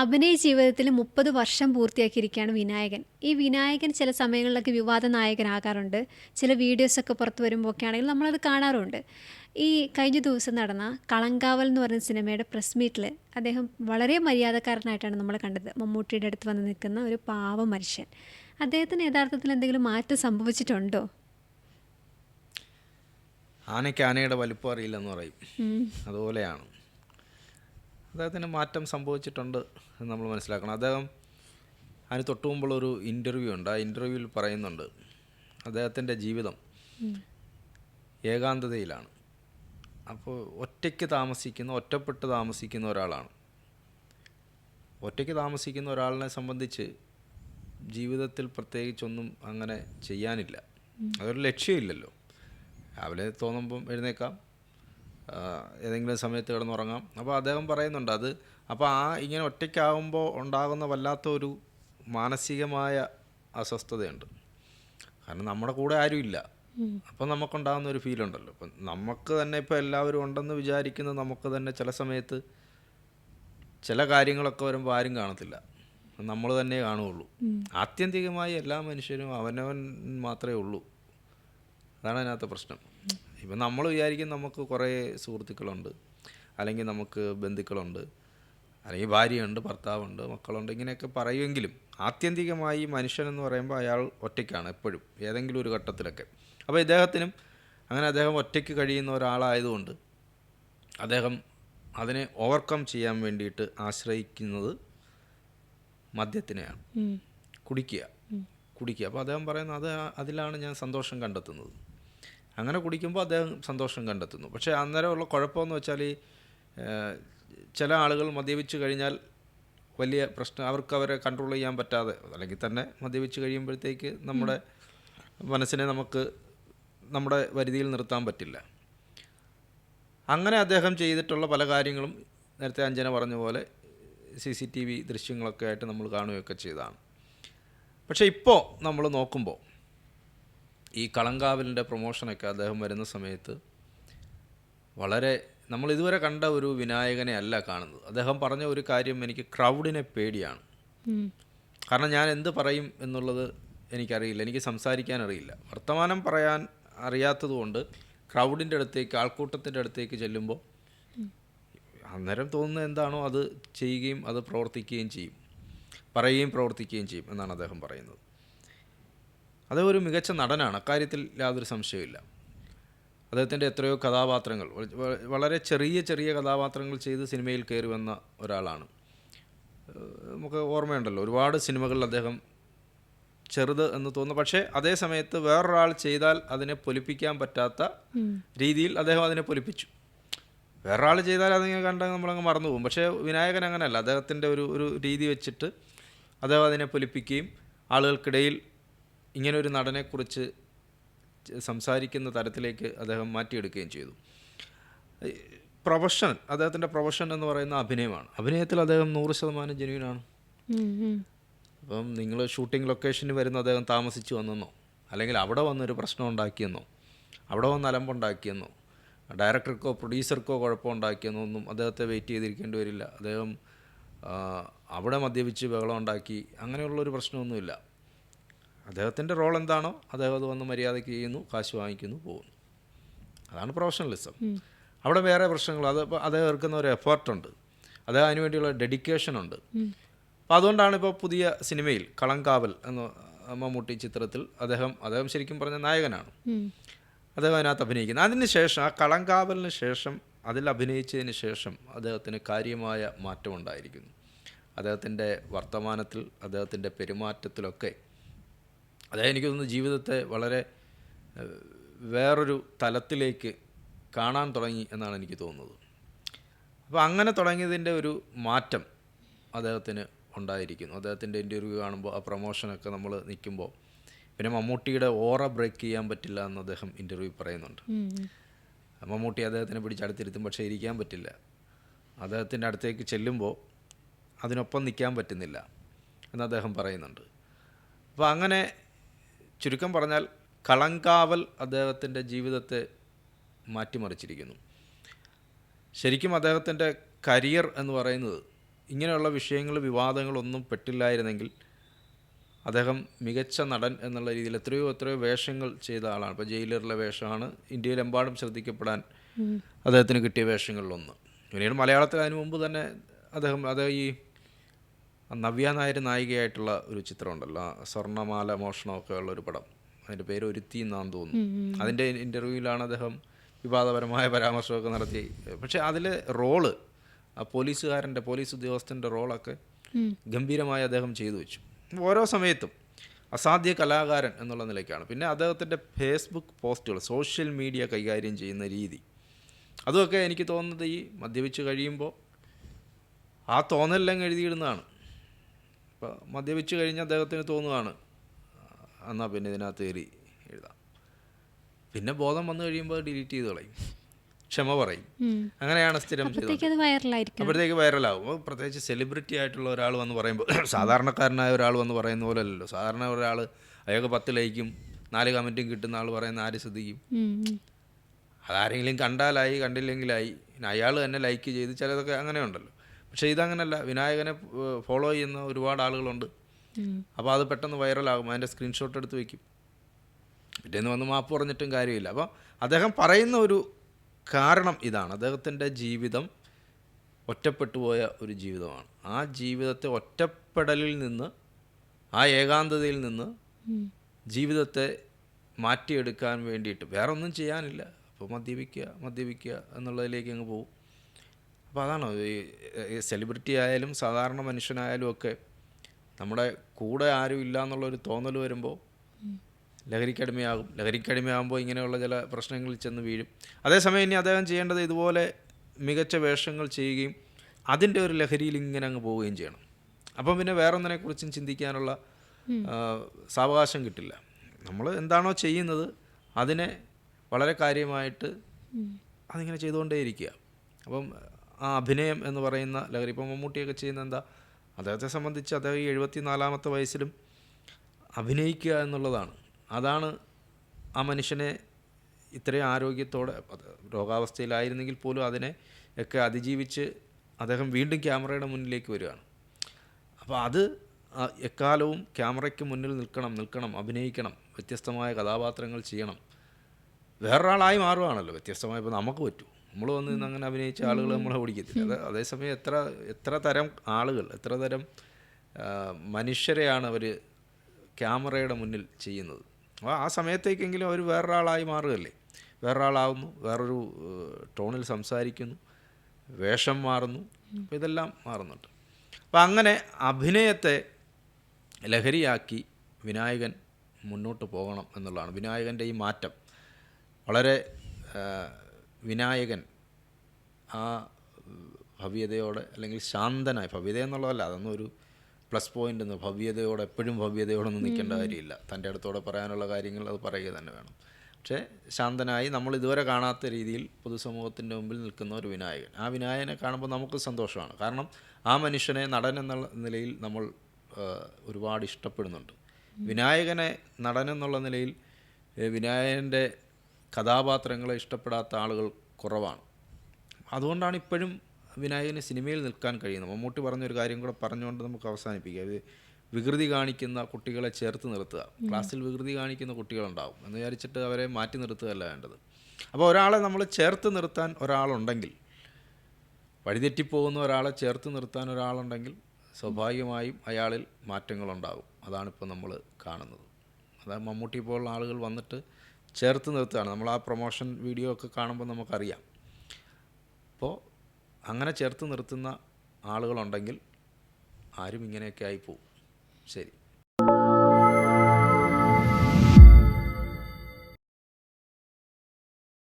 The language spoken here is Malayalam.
അഭിനയ ജീവിതത്തിൽ മുപ്പത് വർഷം പൂർത്തിയാക്കിയിരിക്കുകയാണ് വിനായകൻ. ഈ വിനായകൻ ചില സമയങ്ങളിലൊക്കെ വിവാദ നായകനാകാറുണ്ട്. ചില വീഡിയോസൊക്കെ പുറത്തു വരുമ്പോൾ ഒക്കെ ആണെങ്കിൽ നമ്മളത് കാണാറുണ്ട്. ഈ കഴിഞ്ഞ ദിവസം നടന്ന കളങ്കാവൽ എന്ന് പറയുന്ന സിനിമയുടെ പ്രസ് മീറ്റിൽ അദ്ദേഹം വളരെ മര്യാദക്കാരനായിട്ടാണ് നമ്മൾ കണ്ടത്. മമ്മൂട്ടിയുടെ അടുത്ത് വന്ന് നിൽക്കുന്ന ഒരു പാവ മനുഷ്യൻ. അദ്ദേഹത്തിന് യഥാർത്ഥത്തിൽ എന്തെങ്കിലും മാറ്റം സംഭവിച്ചിട്ടുണ്ടോ? ആനയ്ക്ക് ആനയുടെ വലിപ്പം അറിയില്ലെന്ന് പറയും. അതുപോലെയാണ്. അദ്ദേഹത്തിന് മാറ്റം സംഭവിച്ചിട്ടുണ്ട് എന്ന് നമ്മൾ മനസ്സിലാക്കണം. അദ്ദേഹം അതിന് തൊട്ടു മുമ്പുള്ളൊരു ഇന്റർവ്യൂ ഉണ്ട്. ആ ഇന്റർവ്യൂവിൽ പറയുന്നുണ്ട് അദ്ദേഹത്തിന്റെ ജീവിതം ഏകാന്തതയിലാണ്. അപ്പോൾ ഒറ്റയ്ക്ക് താമസിക്കുന്ന ഒറ്റപ്പെട്ട് താമസിക്കുന്ന ഒരാളാണ്. ഒറ്റയ്ക്ക് താമസിക്കുന്ന ഒരാളിനെ സംബന്ധിച്ച് ജീവിതത്തിൽ പ്രത്യേകിച്ചൊന്നും അങ്ങനെ ചെയ്യാനില്ല. അതൊരു ലക്ഷ്യമില്ലല്ലോ. രാവിലെ തോന്നുമ്പം എഴുന്നേക്കാം ഏതെങ്കിലും സമയത്ത് കിടന്നുറങ്ങാം. അപ്പോൾ അദ്ദേഹം പറയുന്നുണ്ട് അത് അപ്പോൾ ആ ഇങ്ങനെ ഒറ്റയ്ക്കാവുമ്പോൾ ഉണ്ടാകുന്ന വല്ലാത്ത ഒരു മാനസികമായ അസ്വസ്ഥതയുണ്ട്. കാരണം നമ്മുടെ കൂടെ ആരുമില്ല അപ്പോൾ നമുക്കുണ്ടാകുന്ന ഒരു ഫീൽ ഉണ്ടല്ലോ. അപ്പം നമുക്ക് തന്നെ ഇപ്പോൾ എല്ലാവരും ഉണ്ടെന്ന് വിചാരിക്കുന്ന നമുക്ക് തന്നെ ചില സമയത്ത് ചില കാര്യങ്ങളൊക്കെ വരുമ്പോൾ ആരും കാണത്തില്ല. നമ്മൾ തന്നെ കാണുകയുള്ളൂ ആത്യന്തികമായി എല്ലാ മനുഷ്യരും അവനവൻ മാത്രമേ ഉള്ളൂ. അതാണ് അതിനകത്തെ പ്രശ്നം. ഇപ്പം നമ്മൾ വിചാരിക്കും നമുക്ക് കുറേ സുഹൃത്തുക്കളുണ്ട് അല്ലെങ്കിൽ നമുക്ക് ബന്ധുക്കളുണ്ട് അല്ലെങ്കിൽ ഭാര്യയുണ്ട് ഭർത്താവുണ്ട് മക്കളുണ്ട് ഇങ്ങനെയൊക്കെ പറയുമെങ്കിലും ആത്യന്തികമായി മനുഷ്യനെന്ന് പറയുമ്പോൾ അയാൾ ഒറ്റയ്ക്കാണ് എപ്പോഴും ഏതെങ്കിലും ഒരു ഘട്ടത്തിലൊക്കെ. അപ്പോൾ ഇദ്ദേഹത്തിനും അങ്ങനെ അദ്ദേഹം ഒറ്റയ്ക്ക് കഴിയുന്ന ഒരാളായതുകൊണ്ട് അദ്ദേഹം അതിനെ ഓവർകം ചെയ്യാൻ വേണ്ടിയിട്ട് ആശ്രയിക്കുന്നത് മദ്യത്തിനെയാണ്. കുടിക്കുക. കുടിക്കുക. അപ്പോൾ അദ്ദേഹം പറയുന്നത് അത് അതിലാണ് ഞാൻ സന്തോഷം കണ്ടെത്തുന്നത്. അങ്ങനെ കുടിക്കുമ്പോൾ അദ്ദേഹം സന്തോഷം കണ്ടെത്തുന്നു. പക്ഷേ അന്നേരമുള്ള കുഴപ്പമെന്ന് വെച്ചാൽ ഈ ചില ആളുകൾ മദ്യപിച്ച് കഴിഞ്ഞാൽ വലിയ പ്രശ്നം അവർക്ക് അവരെ കൺട്രോൾ ചെയ്യാൻ പറ്റാതെ അല്ലെങ്കിൽ തന്നെ മദ്യപിച്ച് കഴിയുമ്പോഴത്തേക്ക് നമ്മുടെ മനസ്സിനെ നമുക്ക് നമ്മുടെ വരുതിയിൽ നിർത്താൻ പറ്റില്ല. അങ്ങനെ അദ്ദേഹം ചെയ്തിട്ടുള്ള പല കാര്യങ്ങളും നേരത്തെ അഞ്ജന പറഞ്ഞ പോലെ സി സി ടി വി ദൃശ്യങ്ങളൊക്കെ ആയിട്ട് നമ്മൾ കാണുകയൊക്കെ ചെയ്തതാണ്. പക്ഷേ ഇപ്പോൾ നമ്മൾ നോക്കുമ്പോൾ ഈ കളങ്കാവലിന്റെ പ്രൊമോഷനൊക്കെ അദ്ദേഹം വരുന്ന സമയത്ത് വളരെ നമ്മൾ ഇതുവരെ കണ്ട ഒരു വിനായകനെ അല്ല കാണുന്നത്. അദ്ദേഹം പറഞ്ഞ ഒരു കാര്യം എനിക്ക് ക്രൗഡിനെ പേടിയാണ്. കാരണം ഞാൻ എന്ത് പറയും എന്നുള്ളത് എനിക്കറിയില്ല. എനിക്ക് സംസാരിക്കാൻ അറിയില്ല. വർത്തമാനം പറയാൻ അറിയാത്തതുകൊണ്ട് ക്രൗഡിന്റെ അടുത്തേക്ക് ആൾക്കൂട്ടത്തിന്റെ അടുത്തേക്ക് ചെല്ലുമ്പോൾ അന്നേരം തോന്നുന്നത് എന്താണോ അത് ചെയ്യുകയും അത് പ്രവർത്തിക്കുകയും ചെയ്യും. പറയുകയും പ്രവർത്തിക്കുകയും ചെയ്യും എന്നാണ് അദ്ദേഹം പറയുന്നത്. അദ്ദേഹം ഒരു മികച്ച നടനാണ്. അക്കാര്യത്തിൽ യാതൊരു സംശയമില്ല അദ്ദേഹത്തിന്റെ എത്രയോ കഥാപാത്രങ്ങൾ വളരെ ചെറിയ ചെറിയ കഥാപാത്രങ്ങൾ ചെയ്ത് സിനിമയിൽ കയറി വന്ന ഒരാളാണ്. നമുക്ക് ഓർമ്മയുണ്ടല്ലോ ഒരുപാട് സിനിമകളിൽ അദ്ദേഹം ചെറുത് എന്ന് തോന്നുന്നു. പക്ഷേ അതേ സമയത്ത് വേറൊരാൾ ചെയ്താൽ അതിനെ പൊലിപ്പിക്കാൻ പറ്റാത്ത രീതിയിൽ അദ്ദേഹം അതിനെ പൊലിപ്പിച്ചു. വേറൊരാൾ ചെയ്താൽ അതിങ്ങനെ കണ്ടാൽ നമ്മളങ്ങ് മറന്നു പോകും. പക്ഷേ വിനായകൻ അങ്ങനെയല്ല അദ്ദേഹത്തിന്റെ ഒരു ഒരു രീതി വെച്ചിട്ട് അദ്ദേഹം അതിനെ പൊലിപ്പിക്കുകയും ആളുകൾക്കിടയിൽ ഇങ്ങനെ ഒരു നടനെക്കുറിച്ച് സംസാരിക്കുന്ന തരത്തിലേക്ക് അദ്ദേഹം മാറ്റിയെടുക്കുകയും ചെയ്തു. പ്രൊഫഷണൽ അദ്ദേഹത്തിന്റെ പ്രൊഫഷൻ എന്ന് പറയുന്ന അഭിനയമാണ്. അഭിനയത്തിൽ അദ്ദേഹം നൂറ് ശതമാനം ജെനുവിനാണ് അപ്പം നിങ്ങൾ ഷൂട്ടിംഗ് ലൊക്കേഷനിൽ വരുന്ന അദ്ദേഹം താമസിച്ചു വന്നെന്നോ അല്ലെങ്കിൽ അവിടെ വന്നൊരു പ്രശ്നം ഉണ്ടാക്കിയെന്നോ അവിടെ വന്ന് അലമ്പുണ്ടാക്കിയെന്നോ ഡയറക്ടർക്കോ പ്രൊഡ്യൂസർക്കോ കുഴപ്പമുണ്ടാക്കിയെന്നോ ഒന്നും അദ്ദേഹത്തെ വെയിറ്റ് ചെയ്തിരിക്കേണ്ടി വരില്ല. അദ്ദേഹം അവിടെ മദ്യപിച്ച് ബഹളം ഉണ്ടാക്കി അങ്ങനെയുള്ളൊരു പ്രശ്നമൊന്നുമില്ല. അദ്ദേഹത്തിന്റെ റോൾ എന്താണോ അദ്ദേഹം അത് വന്ന് മര്യാദയ്ക്ക് ചെയ്യുന്നു കാശ് വാങ്ങിക്കുന്നു പോകുന്നു. അതാണ് പ്രൊഫഷണലിസം അവിടെ വേറെ പ്രശ്നങ്ങൾ. അത് അദ്ദേഹം എടുക്കുന്ന ഒരു എഫേർട്ടുണ്ട് അദ്ദേഹം അതിനു വേണ്ടിയുള്ള ഡെഡിക്കേഷൻ ഉണ്ട്. അപ്പോൾ അതുകൊണ്ടാണ് ഇപ്പോൾ പുതിയ സിനിമയിൽ കളങ്കാവൽ എന്ന മമ്മൂട്ടി ചിത്രത്തിൽ അദ്ദേഹം അദ്ദേഹം ശരിക്കും പറഞ്ഞ നായകനാണ്. അദ്ദേഹം അതിനകത്ത് അഭിനയിക്കുന്നത്. അതിന് ശേഷം ആ കളങ്കാവലിന് ശേഷം അതിൽ അഭിനയിച്ചതിന് ശേഷം അദ്ദേഹത്തിന് കാര്യമായ മാറ്റമുണ്ടായിരിക്കുന്നു. അദ്ദേഹത്തിന്റെ വർത്തമാനത്തിൽ അദ്ദേഹത്തിന്റെ പെരുമാറ്റത്തിലൊക്കെ അദ്ദേഹം എനിക്ക് തോന്നുന്നു ജീവിതത്തെ വളരെ വേറൊരു തലത്തിലേക്ക് കാണാൻ തുടങ്ങി എന്നാണ് എനിക്ക് തോന്നുന്നത്. അപ്പോൾ അങ്ങനെ തുടങ്ങിയതിന്റെ ഒരു മാറ്റം അദ്ദേഹത്തിന് ഉണ്ടായിരിക്കുന്നു. അദ്ദേഹത്തിന്റെ ഇന്റർവ്യൂ കാണുമ്പോൾ ആ പ്രൊമോഷനൊക്കെ നമ്മൾ നിൽക്കുമ്പോൾ പിന്നെ മമ്മൂട്ടിയുടെ ഓറ ബ്രേക്ക് ചെയ്യാൻ പറ്റില്ല എന്ന് അദ്ദേഹം ഇന്റർവ്യൂ പറയുന്നുണ്ട്. മമ്മൂട്ടി അദ്ദേഹത്തിനെ പിടിച്ചടുത്തിരുത്തും പക്ഷേ ഇരിക്കാൻ പറ്റില്ല. അദ്ദേഹത്തിന്റെ അടുത്തേക്ക് ചെല്ലുമ്പോൾ അതിനൊപ്പം നിൽക്കാൻ പറ്റുന്നില്ല എന്ന് അദ്ദേഹം പറയുന്നുണ്ട്. അപ്പോൾ അങ്ങനെ ചുരുക്കം പറഞ്ഞാൽ കളങ്കാവൽ അദ്ദേഹത്തിന്റെ ജീവിതത്തെ മാറ്റിമറിച്ചിരിക്കുന്നു. ശരിക്കും അദ്ദേഹത്തിന്റെ കരിയർ എന്ന് പറയുന്നത് ഇങ്ങനെയുള്ള വിഷയങ്ങൾ വിവാദങ്ങളൊന്നും പെട്ടില്ലായിരുന്നെങ്കിൽ അദ്ദേഹം മികച്ച നടൻ എന്നുള്ള രീതിയിൽ എത്രയോ എത്രയോ വേഷങ്ങൾ ചെയ്ത ആളാണ്. ഇപ്പോൾ ജയിലറിലെ വേഷമാണ്. ഇന്ത്യയിലെമ്പാടും ശ്രദ്ധിക്കപ്പെടാൻ അദ്ദേഹത്തിന് കിട്ടിയ വേഷങ്ങളിലൊന്ന്. പിന്നീട് മലയാളത്തിൽ അതിനു മുമ്പ് തന്നെ അദ്ദേഹം അദ്ദേഹം ഈ നവ്യ നായർ നായികയായിട്ടുള്ള ഒരു ചിത്രമുണ്ടല്ലോ. ഉണ്ടല്ലോ സ്വർണമാല മോഷണമൊക്കെ ഉള്ള ഒരു പടം. അതിന്റെ പേര് ഒരുത്തി എന്നാന്ന് തോന്നുന്നു അതിന്റെ ഇന്റർവ്യൂവിലാണ് അദ്ദേഹം വിവാദപരമായ പരാമർശമൊക്കെ നടത്തി. പക്ഷേ അതിൽ റോൾ ആ പോലീസുകാരന്റെ പോലീസ് ഉദ്യോഗസ്ഥന്റെ റോളൊക്കെ ഗംഭീരമായി അദ്ദേഹം ചെയ്തു വെച്ചു. ഓരോ സമയത്തും അസാധ്യ കലാകാരൻ എന്നുള്ള നിലയ്ക്കാണ്. പിന്നെ അദ്ദേഹത്തിന്റെ ഫേസ്ബുക്ക് പോസ്റ്റുകൾ സോഷ്യൽ മീഡിയ കൈകാര്യം ചെയ്യുന്ന രീതി. അതുമൊക്കെ എനിക്ക് തോന്നുന്നത് ഈ മദ്യപിച്ച് കഴിയുമ്പോൾ ആ തോന്നലെല്ലാം എഴുതിയിടുന്നതാണ്. ഇപ്പോൾ മദ്യപിച്ച് കഴിഞ്ഞ് അദ്ദേഹത്തിന് തോന്നുകയാണ്. എന്നാൽ പിന്നെ ഇതിനകത്ത് കയറി എഴുതാം. പിന്നെ ബോധം വന്നു കഴിയുമ്പോൾ ഡിലീറ്റ് ചെയ്ത് കളയും. ക്ഷമ പറയും. അങ്ങനെയാണ് സ്ഥിരം അപ്പോഴത്തേക്ക് വൈറലാകും അപ്പോൾ പ്രത്യേകിച്ച് സെലിബ്രിറ്റി ആയിട്ടുള്ള ഒരാൾ വന്ന് പറയുമ്പോൾ സാധാരണക്കാരനായ ഒരാൾ വന്ന് പറയുന്ന പോലെ അല്ലല്ലോ. സാധാരണ ഒരാൾ അയാൾക്ക് പത്ത് ലൈക്കും നാല് കമന്റും കിട്ടുന്ന ആൾ പറയുന്ന ആര് ശ്രദ്ധിക്കും. അതാരെങ്കിലും കണ്ടാലായി കണ്ടില്ലെങ്കിലായി. പിന്നെ അയാൾ തന്നെ ലൈക്ക് ചെയ്ത് ചിലതൊക്കെ അങ്ങനെ ഉണ്ടല്ലോ പക്ഷേ ഇതങ്ങനല്ല. വിനായകനെ ഫോളോ ചെയ്യുന്ന ഒരുപാട് ആളുകളുണ്ട്. അപ്പോൾ അത് പെട്ടെന്ന് വൈറലാകും. അതിന്റെ സ്ക്രീൻഷോട്ട് എടുത്ത് വയ്ക്കും പിറ്റേന്ന് വന്ന് മാപ്പ് പറഞ്ഞിട്ടും കാര്യമില്ല. അപ്പോൾ അദ്ദേഹം പറയുന്ന ഒരു കാരണം ഇതാണ്. അദ്ദേഹത്തിന്റെ ജീവിതം ഒറ്റപ്പെട്ടു പോയ ഒരു ജീവിതമാണ്. ആ ജീവിതത്തെ ഒറ്റപ്പെടലിൽ നിന്ന് ആ ഏകാന്തതയിൽ നിന്ന്. ജീവിതത്തെ മാറ്റിയെടുക്കാൻ വേണ്ടിയിട്ട്. വേറെ ഒന്നും ചെയ്യാനില്ല. അപ്പോൾ മദ്യപിക്കുക മദ്യപിക്കുക എന്നുള്ളതിലേക്ക് അങ്ങ് പോകും. അപ്പോൾ അതാണ് ഈ സെലിബ്രിറ്റി ആയാലും സാധാരണ മനുഷ്യനായാലും ഒക്കെ നമ്മുടെ കൂടെ ആരും ഇല്ല എന്നുള്ളൊരു തോന്നൽ വരുമ്പോൾ ലഹരിക്കടിമയാകും. ലഹരിക്കടിമയാകുമ്പോൾ ഇങ്ങനെയുള്ള ചില പ്രശ്നങ്ങളിൽ ചെന്ന് വീഴും. അതേസമയം ഇനി അദ്ദേഹം ചെയ്യേണ്ടത് ഇതുപോലെ മികച്ച വേഷങ്ങൾ ചെയ്യുകയും അതിന്റെ ഒരു ലഹരിയിൽ ഇങ്ങനെ അങ്ങ് പോവുകയും ചെയ്യണം. അപ്പം പിന്നെ വേറൊന്നിനെക്കുറിച്ചും ചിന്തിക്കാനുള്ള സാവകാശം കിട്ടില്ല. നമ്മൾ എന്താണോ ചെയ്യുന്നത് അതിനെ വളരെ കാര്യമായിട്ട് അതിങ്ങനെ ചെയ്തുകൊണ്ടേയിരിക്കുക. അപ്പം ആ അഭിനയം എന്ന് പറയുന്ന ലഹരി ഇപ്പം മമ്മൂട്ടിയൊക്കെ ചെയ്യുന്ന എന്താ അദ്ദേഹത്തെ സംബന്ധിച്ച് അദ്ദേഹം ഈ എഴുപത്തി നാലാമത്തെ വയസ്സിലും അഭിനയിക്കുക എന്നുള്ളതാണ്. അതാണ് ആ മനുഷ്യനെ ഇത്രയും ആരോഗ്യത്തോടെ രോഗാവസ്ഥയിലായിരുന്നെങ്കിൽ പോലും അതിനെ ഒക്കെ അതിജീവിച്ച് അദ്ദേഹം വീണ്ടും ക്യാമറയുടെ മുന്നിലേക്ക് വരികയാണ്. അപ്പോൾ അത് എക്കാലവും ക്യാമറയ്ക്ക് മുന്നിൽ നിൽക്കണം നിൽക്കണം അഭിനയിക്കണം വ്യത്യസ്തമായ കഥാപാത്രങ്ങൾ ചെയ്യണം. വേറൊരാളായി മാറുകയാണല്ലോ വ്യത്യസ്തമായ ഇപ്പോൾ നമുക്ക് പറ്റൂ. നമ്മൾ വന്ന് നിന്ന് അങ്ങനെ അഭിനയിച്ച ആളുകൾ നമ്മളെ ഓടിക്കത്തില്ല അത് അതേസമയം എത്ര എത്ര തരം ആളുകൾ എത്ര തരം മനുഷ്യരെയാണ് അവർ ക്യാമറയുടെ മുന്നിൽ ചെയ്യുന്നത്. അപ്പോൾ ആ സമയത്തേക്കെങ്കിലും അവർ വേറൊരാളായി മാറുകയല്ലേ? വേറൊരാളാവുന്നു വേറൊരു ടോണിൽ സംസാരിക്കുന്നു വേഷം മാറുന്നു അപ്പോൾ ഇതെല്ലാം മാറുന്നുണ്ട്. അപ്പോൾ അങ്ങനെ അഭിനയത്തെ ലഹരിയാക്കി വിനായകൻ മുന്നോട്ട് പോകണം എന്നുള്ളതാണ്. വിനായകന്റെ ഈ മാറ്റം വളരെ വിനായകൻ ആ ഭവ്യതയോടെ അല്ലെങ്കിൽ ശാന്തനായി ഭവ്യത എന്നുള്ളതല്ല അതൊന്നും ഒരു പ്ലസ് പോയിന്റ് എന്ന് ഭവ്യതയോടെ എപ്പോഴും ഭവ്യതയോടൊന്നും നിൽക്കേണ്ട കാര്യമില്ല. തന്റെ അടുത്തോടെ പറയാനുള്ള കാര്യങ്ങൾ അത് പറയുക തന്നെ വേണം. പക്ഷേ ശാന്തനായി നമ്മൾ ഇതുവരെ കാണാത്ത രീതിയിൽ പൊതുസമൂഹത്തിന്റെ മുമ്പിൽ നിൽക്കുന്ന ഒരു വിനായകൻ. ആ വിനായകനെ കാണുമ്പോൾ നമുക്ക് സന്തോഷമാണ്. കാരണം ആ മനുഷ്യനെ നടൻ എന്നുള്ള നിലയിൽ നമ്മൾ ഒരുപാട് ഇഷ്ടപ്പെടുന്നുണ്ട്. വിനായകനെ നടൻ എന്നുള്ള നിലയിൽ വിനായകന്റെ കഥാപാത്രങ്ങളെ ഇഷ്ടപ്പെടാത്ത ആളുകൾ കുറവാണ്. അതുകൊണ്ടാണ് ഇപ്പോഴും വിനായകന് സിനിമയിൽ നിൽക്കാൻ കഴിയുന്നത്. മമ്മൂട്ടി പറഞ്ഞൊരു കാര്യം കൂടെ പറഞ്ഞുകൊണ്ട് നമുക്ക് അവസാനിപ്പിക്കാം. ഇത് വികൃതി കാണിക്കുന്ന കുട്ടികളെ ചേർത്ത് നിർത്തുക. ക്ലാസ്സിൽ വികൃതി കാണിക്കുന്ന കുട്ടികളുണ്ടാവും എന്ന് വിചാരിച്ചിട്ട് അവരെ മാറ്റി നിർത്തുകയല്ല വേണ്ടത്. അപ്പോൾ ഒരാളെ നമ്മൾ ചേർത്ത് നിർത്താൻ ഒരാളുണ്ടെങ്കിൽ വഴിതെറ്റിപ്പോകുന്ന ഒരാളെ ചേർത്ത് നിർത്താൻ ഒരാളുണ്ടെങ്കിൽ സ്വാഭാവികമായും അയാളിൽ മാറ്റങ്ങളുണ്ടാകും. അതാണിപ്പോൾ നമ്മൾ കാണുന്നത്. അതായത് മമ്മൂട്ടി പോലുള്ള ആളുകൾ വന്നിട്ട് ചേർത്ത് നിർത്തുകയാണ്. നമ്മൾ ആ പ്രൊമോഷൻ വീഡിയോ ഒക്കെ കാണുമ്പോൾ നമുക്കറിയാം. അപ്പോൾ അങ്ങനെ ചേർത്ത് നിർത്തുന്ന ആളുകളുണ്ടെങ്കിൽ ആരും ഇങ്ങനെയൊക്കെ ആയിപ്പോവും ശരി.